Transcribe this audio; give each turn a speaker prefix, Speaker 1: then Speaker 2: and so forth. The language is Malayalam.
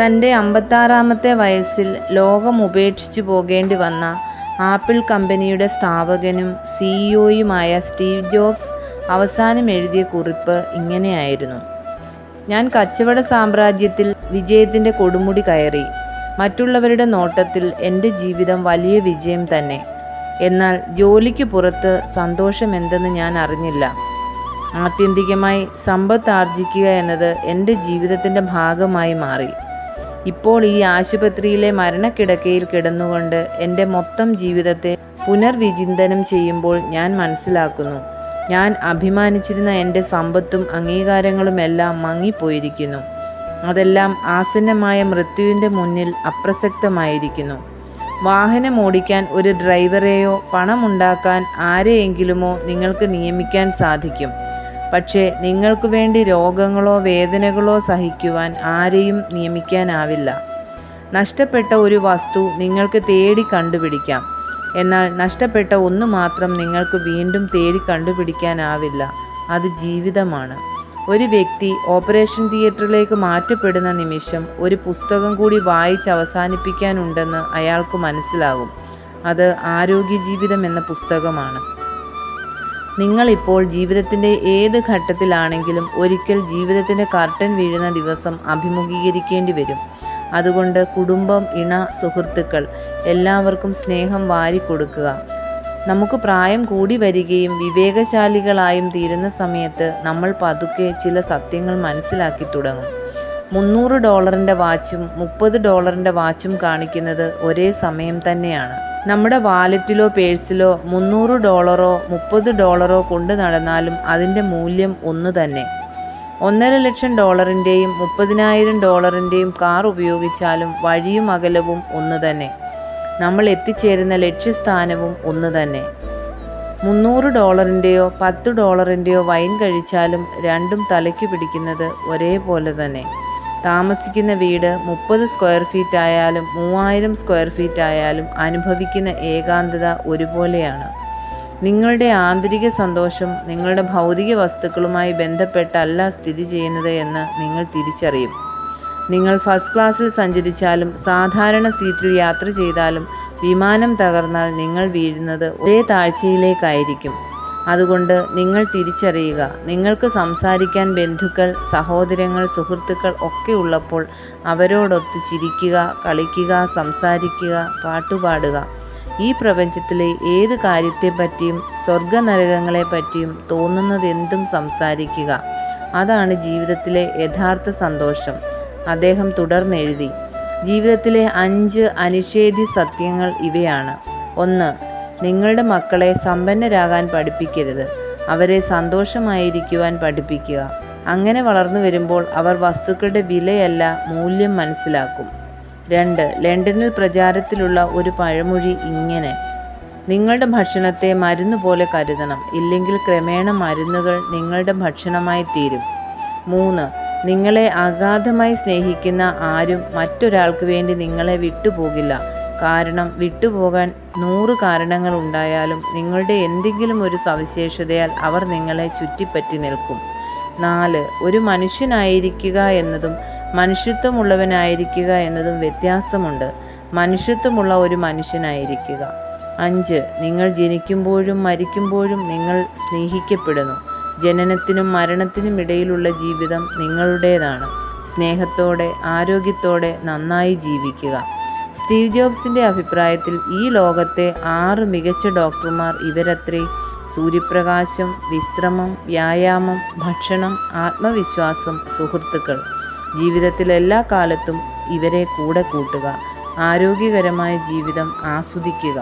Speaker 1: തന്റെ അമ്പത്താറാമത്തെ വയസ്സിൽ ലോകം ഉപേക്ഷിച്ചു പോകേണ്ടി വന്ന ആപ്പിൾ കമ്പനിയുടെ സ്ഥാപകനും സിഇഒയുമായ സ്റ്റീവ് ജോബ്സ് അവസാനം എഴുതിയ കുറിപ്പ് ഇങ്ങനെയായിരുന്നു. ഞാൻ കച്ചവട സാമ്രാജ്യത്തിൽ വിജയത്തിന്റെ കൊടുമുടി കയറി. മറ്റുള്ളവരുടെ നോട്ടത്തിൽ എന്റെ ജീവിതം വലിയ വിജയം തന്നെ. എന്നാൽ ജോലിക്ക് പുറത്ത് സന്തോഷമെന്തെന്ന് ഞാൻ അറിഞ്ഞില്ല. ആത്യന്തികമായി സമ്പത്ത് ആർജിക്കുക എന്നത് എന്റെ ജീവിതത്തിന്റെ ഭാഗമായി മാറി. ഇപ്പോൾ ഈ ആശുപത്രിയിലെ മരണക്കിടക്കയിൽ കിടന്നുകൊണ്ട് എന്റെ മൊത്തം ജീവിതത്തെ പുനർവിചിന്തനം ചെയ്യുമ്പോൾ ഞാൻ മനസ്സിലാക്കുന്നു. ഞാൻ അഭിമാനിച്ചിരുന്ന എന്റെ സമ്പത്തും അംഗീകാരങ്ങളുമെല്ലാം മങ്ങിപ്പോയിരിക്കുന്നു. അതെല്ലാം ആസന്നമായ മൃത്യുവിന്റെ മുന്നിൽ അപ്രസക്തമായിരിക്കുന്നു. വാഹനം ഓടിക്കാൻ ഒരു ഡ്രൈവറെയോ പണമുണ്ടാക്കാൻ ആരെയെങ്കിലുമോ നിങ്ങൾക്ക് നിയമിക്കാൻ സാധിക്കും. പക്ഷേ നിങ്ങൾക്ക് വേണ്ടി രോഗങ്ങളോ വേദനകളോ സഹിക്കുവാൻ ആരെയും നിയമിക്കാനാവില്ല. നഷ്ടപ്പെട്ട ഒരു വസ്തു നിങ്ങൾക്ക് തേടി കണ്ടുപിടിക്കാം. എന്നാൽ നഷ്ടപ്പെട്ട ഒന്ന് മാത്രം നിങ്ങൾക്ക് വീണ്ടും തേടി കണ്ടുപിടിക്കാനാവില്ല. അത് ജീവിതമാണ്. ഒരു വ്യക്തി ഓപ്പറേഷൻ തിയേറ്ററിലേക്ക് മാറ്റപ്പെടുന്ന നിമിഷം ഒരു പുസ്തകം കൂടി വായിച്ച് അവസാനിപ്പിക്കാനുണ്ടെന്ന് അയാൾക്ക് മനസ്സിലാകും. അത് ആരോഗ്യ ജീവിതം എന്ന പുസ്തകമാണ്. നിങ്ങളിപ്പോൾ ജീവിതത്തിന്റെ ഏത് ഘട്ടത്തിലാണെങ്കിലും ഒരിക്കൽ ജീവിതത്തിന്റെ കർട്ടൻ വീഴുന്ന ദിവസം അഭിമുഖീകരിക്കേണ്ടി വരും. അതുകൊണ്ട് കുടുംബം ഇണ സുഹൃത്തുക്കൾ എല്ലാവർക്കും സ്നേഹം വാരിക്കൊടുക്കുക. നമുക്ക് പ്രായം കൂടി വരികയും വിവേകശാലികളായും തീരുന്ന സമയത്ത് നമ്മൾ പതുക്കെ ചില സത്യങ്ങൾ മനസ്സിലാക്കി തുടങ്ങും. മുന്നൂറ് ഡോളറിന്റെ വാച്ചും മുപ്പത് ഡോളറിന്റെ വാച്ചും കാണിക്കുന്നത് ഒരേ സമയം തന്നെയാണ്. നമ്മുടെ വാലറ്റിലോ പേഴ്സിലോ മുന്നൂറ് ഡോളറോ മുപ്പത് ഡോളറോ കൊണ്ടു നടന്നാലും അതിന്റെ മൂല്യം ഒന്നു തന്നെ. ഒന്നര ലക്ഷം ഡോളറിന്റെയും മുപ്പതിനായിരം ഡോളറിന്റെയും കാർ ഉപയോഗിച്ചാലും വഴിയും അകലവും ഒന്നു തന്നെ. നമ്മൾ എത്തിച്ചേരുന്ന ലക്ഷ്യസ്ഥാനവും ഒന്നു തന്നെ. മുന്നൂറ് ഡോളറിന്റെയോ പത്ത് ഡോളറിന്റെയോ വൈൻ കഴിച്ചാലും രണ്ടും തലയ്ക്ക് പിടിക്കുന്നത് ഒരേപോലെ തന്നെ. താമസിക്കുന്ന വീട് മുപ്പത് സ്ക്വയർ ഫീറ്റ് ആയാലും മൂവായിരം സ്ക്വയർ ഫീറ്റ് ആയാലും അനുഭവിക്കുന്ന ഏകാന്തത ഒരുപോലെയാണ്. നിങ്ങളുടെ ആന്തരിക സന്തോഷം നിങ്ങളുടെ ഭൗതിക വസ്തുക്കളുമായി ബന്ധപ്പെട്ടല്ല സ്ഥിതി ചെയ്യുന്നത് എന്ന് നിങ്ങൾ തിരിച്ചറിയും. നിങ്ങൾ ഫസ്റ്റ് ക്ലാസ്സിൽ സഞ്ചരിച്ചാലും സാധാരണ സീറ്റിൽ യാത്ര ചെയ്താലും വിമാനം തകർന്നാൽ നിങ്ങൾ വീഴുന്നത് ഒരേ താഴ്ചയിലേക്കായിരിക്കും. അതുകൊണ്ട് നിങ്ങൾ തിരിച്ചറിയുക. നിങ്ങൾക്ക് സംസാരിക്കാൻ ബന്ധുക്കൾ സഹോദരങ്ങൾ സുഹൃത്തുക്കൾ ഒക്കെ ഉള്ളപ്പോൾ അവരോടൊത്ത് ചിരിക്കുക കളിക്കുക സംസാരിക്കുക പാട്ടുപാടുക. ഈ പ്രപഞ്ചത്തിലെ ഏത് കാര്യത്തെപ്പറ്റിയും സ്വർഗനരകങ്ങളെപ്പറ്റിയും തോന്നുന്നതെന്തും സംസാരിക്കുക. അതാണ് ജീവിതത്തിലെ യഥാർത്ഥ സന്തോഷം. അദ്ദേഹം തുടർന്നെഴുതി. ജീവിതത്തിലെ അഞ്ച് അനിഷേധി സത്യങ്ങൾ ഇവയാണ്. ഒന്ന് നിങ്ങളുടെ മക്കളെ സമ്പന്നരാകാൻ പഠിപ്പിക്കരുത്. അവരെ സന്തോഷമായിരിക്കുവാൻ പഠിപ്പിക്കുക. അങ്ങനെ വളർന്നു വരുമ്പോൾ അവർ വസ്തുക്കളുടെ വിലയല്ല മൂല്യം മനസ്സിലാക്കും. രണ്ട് ലണ്ടനിൽ പ്രചാരത്തിലുള്ള ഒരു പഴമൊഴി ഇങ്ങനെ. നിങ്ങളുടെ ഭക്ഷണത്തെ മരുന്ന് പോലെ കരുതണം. ഇല്ലെങ്കിൽ ക്രമേണ മരുന്നുകൾ നിങ്ങളുടെ ഭക്ഷണമായി തീരും. മൂന്ന് നിങ്ങളെ അഗാധമായി സ്നേഹിക്കുന്ന ആരും മറ്റൊരാൾക്ക് വേണ്ടി നിങ്ങളെ വിട്ടുപോകില്ല. കാരണം വിട്ടുപോകാൻ നൂറ് കാരണങ്ങൾ ഉണ്ടായാലും നിങ്ങളുടെ എന്തെങ്കിലും ഒരു സവിശേഷതയാൽ അവർ നിങ്ങളെ ചുറ്റിപ്പറ്റി നിൽക്കും. നാല് ഒരു മനുഷ്യനായിരിക്കുക എന്നതും മനുഷ്യത്വമുള്ളവനായിരിക്കുക എന്നതും വ്യത്യാസമുണ്ട്. മനുഷ്യത്വമുള്ള ഒരു മനുഷ്യനായിരിക്കുക. അഞ്ച് നിങ്ങൾ ജനിക്കുമ്പോഴും മരിക്കുമ്പോഴും നിങ്ങൾ സ്നേഹിക്കപ്പെടുന്നു. ജനനത്തിനും മരണത്തിനും ഇടയിലുള്ള ജീവിതം നിങ്ങളുടേതാണ്. സ്നേഹത്തോടെ ആരോഗ്യത്തോടെ നന്നായി ജീവിക്കുക. സ്റ്റീവ് ജോബ്സിന്റെ അഭിപ്രായത്തിൽ ഈ ലോകത്തെ ആറ് മികച്ച ഡോക്ടർമാർ ഇവരത്രേ. സൂര്യപ്രകാശം വിശ്രമം വ്യായാമം ഭക്ഷണം ആത്മവിശ്വാസം സുഹൃത്തുക്കൾ. ജീവിതത്തിൽ എല്ലാ കാലത്തും ഇവരെ കൂടെ കൂട്ടുക ആരോഗ്യകരമായ ജീവിതം ആസ്വദിക്കുക.